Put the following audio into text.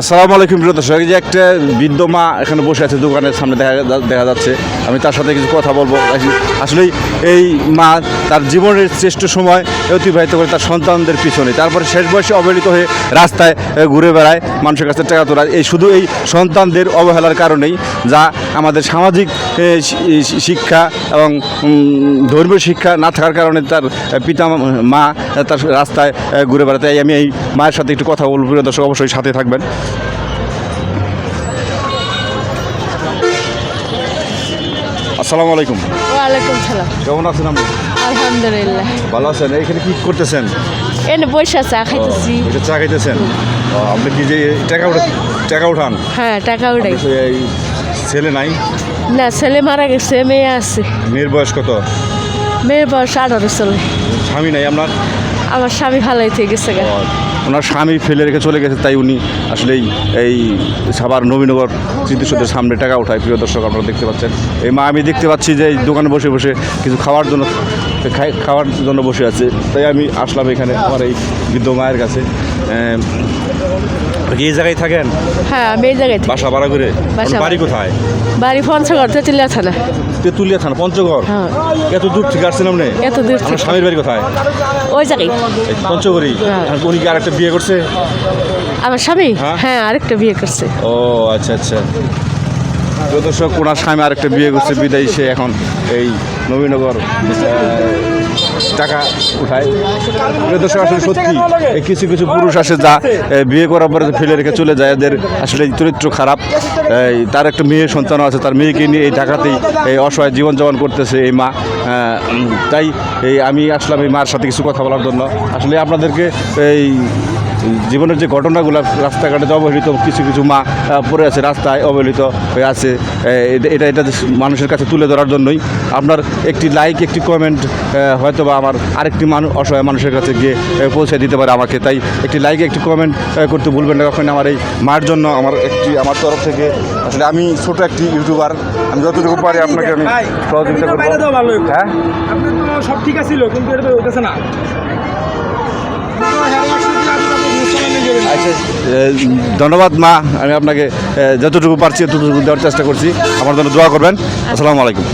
আসসালামু আলাইকুম প্রিয় দর্শক যে একটা বৃদ্ধ মা এখানে বসে আছে দোকানের সামনে দেখা দেখা যাচ্ছে। আমি তার সাথে কিছু কথা বলব। আসলে এই মা তার জীবনের শ্রেষ্ঠ সময় অতিবাহিত করে তার সন্তানদের পিছনে। তারপরে শেষ বয়সে অবহেলিত হয়ে রাস্তায় ঘুরে বেড়ায়, মানুষের কাছে টাকা তোলা এই শুধু এই সন্তানদের অবহেলার কারণেই যা আমাদের সামাজিক শিক্ষা এবং ধর্মীয় শিক্ষা না থাকার কারণে তার পিতা, মা, তার রাস্তায় ঘুরে বেড়াতে আমি এই মায়ের সাথে একটু কথা বলব। দর্শক, অবশ্যই সাথে থাকবেন। আসসালামু আলাইকুম। ওয়ালাইকুম সালাম। কেমন আছেন আপনি? আলহামদুলিল্লাহ। ভালো আছেন? এখানে কি করতেছেন? এনে বসে চা খাইতেছি। চা খাইতেছেন? আপনি কি যে টাকা উঠা টাকা উঠান? হ্যাঁ টাকা উঠাই। ছেলে নাই? না ছেলে মারা গেছে মেয়ে আছে। মেয়ের বয়স কত? মেয়ের বয়স আঠারো চলে। স্বামী নাই আপনার? আমার স্বামী ভালোই থেকে গেছে ওনার স্বামী ফেলে রেখে চলে গেছে, তাই উনি আসলে এই- সাবার নবীনগর স্মৃতিসৌধের সামনে টাকা ওঠায়। প্রিয় দর্শক, আপনারা দেখতে পাচ্ছেন। এই মা, আমি দেখতে পাচ্ছি যে এই দোকানে বসে বসে কিছু খাওয়ার জন্য খাওয়ার জন্য বসে আছে। তাই আমি আসলাম এখানে আমার এই বৃদ্ধ মায়ের কাছে। এই জায়গায় থাকেন? হ্যাঁ আমি এই জায়গায় বাসা ভাড়া করে? বাসা বাড়ি কোথায়? বাড়ি পঞ্চগড় তেতুলিয়া থানা। তেঁতুলিয়া থানা পঞ্চগড়? হ্যাঁ। এত দূর থেকে আসছেন আপনি? এত দূর থেকে। স্বামীর বাড়ি কোথায়? ওই জায়গায়। পঞ্চগড়ি? হ্যাঁ। উনি কি আরেকটা বিয়ে করছে? আমার স্বামী? হ্যাঁ? হ্যাঁ আরেকটা বিয়ে করছে। ও আচ্ছা আচ্ছা। তো দর্শক ওনার স্বামী আরেকটা বিয়ে করছে বিদায় সে এখন এই নবীনগর টাকা উঠায়। দর্শক, আসলে সত্যি কিছু কিছু পুরুষ আসে যা বিয়ে করার পরে ফেলে রেখে চলে যায়, এদের আসলে চরিত্র খারাপ। তার একটা মেয়ে সন্তানও আছে, তার মেয়েকে নিয়ে এই ঢাকাতেই, এই অসহায় জীবনযাপন করতেছে এই মা। তাই, এই আমি আসলাম এই মার সাথে কিছু কথা বলার জন্য। আসলে আপনাদেরকে এই জীবনের যে ঘটনাগুলো রাস্তাঘাটে অবহেলিত কিছু কিছু মা পড়ে আছে রাস্তায় অবহেলিত হয়ে আছে। এটা- এটা মানুষের কাছে তুলে ধরার জন্যই আপনার একটি লাইক একটি কমেন্ট হয়তো বা আমার আরেকটি মানুষ অসহায় মানুষের কাছে গিয়ে পৌঁছে দিতে পারে আমাকে। তাই একটি লাইক একটি কমেন্ট করতে ভুলবেন না। কখন আমার এই মার জন্য আমার একটি আমার তরফ থেকে আসলে আমি ছোট একটি ইউটিউবার আমি যতটুকু পারি আপনাকে আমি সহযোগিতা করব। হ্যাঁ? সব ঠিক আছিল কিন্তু এটা না। আচ্ছা, ধন্যবাদ মা, আমি আপনাকে যতটুকু পারছি ততটুকু দেওয়ার চেষ্টা করছি। আমার জন্য দোয়া করবেন। আসসালামু আলাইকুম।